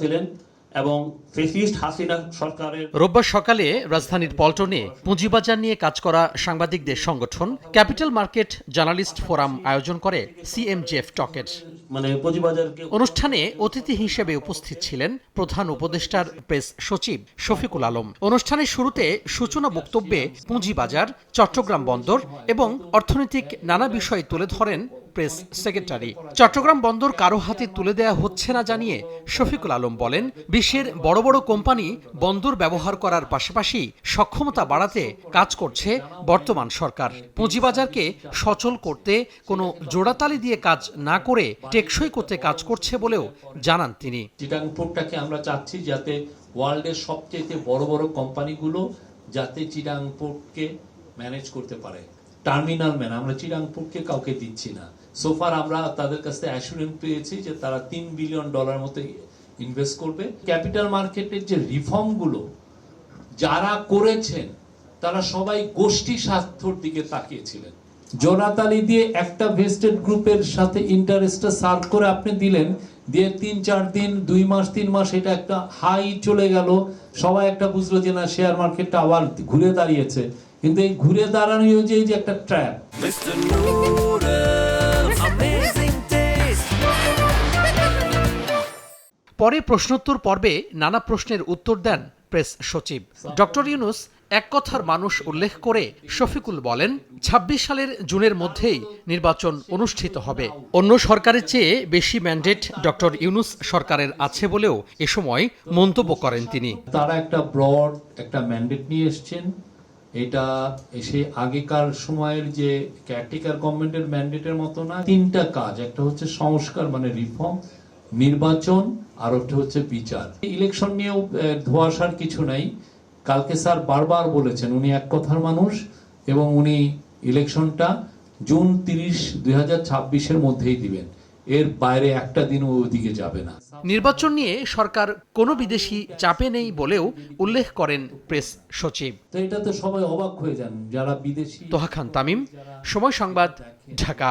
ছিলেন এবং ফেসিস্ট হাসিনা সরকারের রোববার সকালে রাজধানীর পল্টনে পুঁজিবাজার নিয়ে কাজ করা সাংবাদিকদের সংগঠন ক্যাপিটাল মার্কেট জার্নালিস্ট ফোরাম আয়োজন করে সিএমজিএফ টকের। মানে পুঁজিবাজারকে অনুষ্ঠানে অতিথি হিসেবে উপস্থিত ছিলেন প্রধান উপদেষ্টার প্রেস সচিব শফিকুল আলম। অনুষ্ঠানের শুরুতে সূচনা বক্তব্যে পুঁজিবাজার চট্টগ্রাম বন্দর এবং অর্থনৈতিক নানা বিষয় তুলে ধরেন প্রেস সেক্রেটারি। চট্টগ্রাম বন্দর কারও হাতে তুলে দেয়া হচ্ছে না জানিয়ে শফিকুল আলম বলেন, বিশ্বের বড় বড় কোম্পানি বন্দর ব্যবহার করার পাশাপাশি সক্ষমতা বাড়াতে কাজ করছে বর্তমান সরকার। পুঁজিবাজারকে সচল করতে কোনো জোড়াতালি দিয়ে কাজ না করে টেকসই করতে কাজ করছে বলেও জানান তিনি। চিটাং আমরা চাচ্ছি যাতে ওয়ার্ল্ডের সবচেয়ে বড় বড় কোম্পানিগুলো যাতে চিটাং পোর্টকে ম্যানেজ করতে পারে। টার্মিনাল ম্যান আমরা চিটাং পোর্টকে কাউকে দিচ্ছি না। সোফার আমরা তাদের কাছে অ্যাসুরেন্স পেয়েছি যে তারা তিন বিলিয়ন ডলার মতো ইনভেস্ট করবে। ক্যাপিটাল মার্কেটের যে রিফর্মগুলো যারা করেছেন, তারা সবাই গোষ্ঠী স্বার্থর দিকে তাকিয়েছিলেন। জোনাতালি দিয়ে একটা ভেস্টেড গ্রুপের সাথে ইন্টারেস্টটা সার্ভ করে আপনি দিলেন, দিয়ে তিন, চার দিন, দুই মাস, তিন মাস এটা একটা হাই চলে গেল। সবাই একটা বুঝলো যে না শেয়ার মার্কেটটা আবার ঘুরে দাঁড়িয়েছে। কিন্তু এই ঘুরে দাঁড়ানো যে এই যে একটা ট্র্যাপ. পরে প্রশ্নোত্তর পর্বে নানা প্রশ্নের উত্তর দেন প্রেস সচিব। ডক্টর ইউনুস এক কথার মানুষ উল্লেখ করে শফিকুল বলেন ২৬ সালের জুনের মধ্যেই নির্বাচন অনুষ্ঠিত হবে। অন্য সরকারের চেয়ে বেশি ম্যান্ডেট ডক্টর ইউনুস সরকারের আছে বলেও এ সময় মন্তব্য করেন তিনি। তারা একটা ব্রড একটা ম্যান্ডেট নিয়ে এসছেন। এটা এসে আগেকার সময়ের যে ক্যাটেকার গভর্নমেন্টের ম্যান্ডেটের মতো না, তিনটা কাজ। একটা হচ্ছে সংস্কার মানে রিফর্ম নির্বাচন, আর একটা হচ্ছে বিচার। ইলেকশন নিয়েও ধোঁয়াশার কিছু নাই। কালকে স্যার বারবার বলেছেন, উনি এক কথার মানুষ, এবং উনি ইলেকশনটা জুন তিরিশ, দুই হাজার ছাব্বিশের মধ্যেই দিবেন। এর বাইরে একটা দিন ওদিকে যাবে না। নির্বাচন নিয়ে সরকার কোনো বিদেশি চাপে নেই বলেও উল্লেখ করেন প্রেস সচিব। তো এটা তো সবাই অবাক হয়ে যান যারা বিদেশি তোহা খান তামিম সময় সংবাদ ঢাকা।